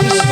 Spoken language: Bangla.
Jesus.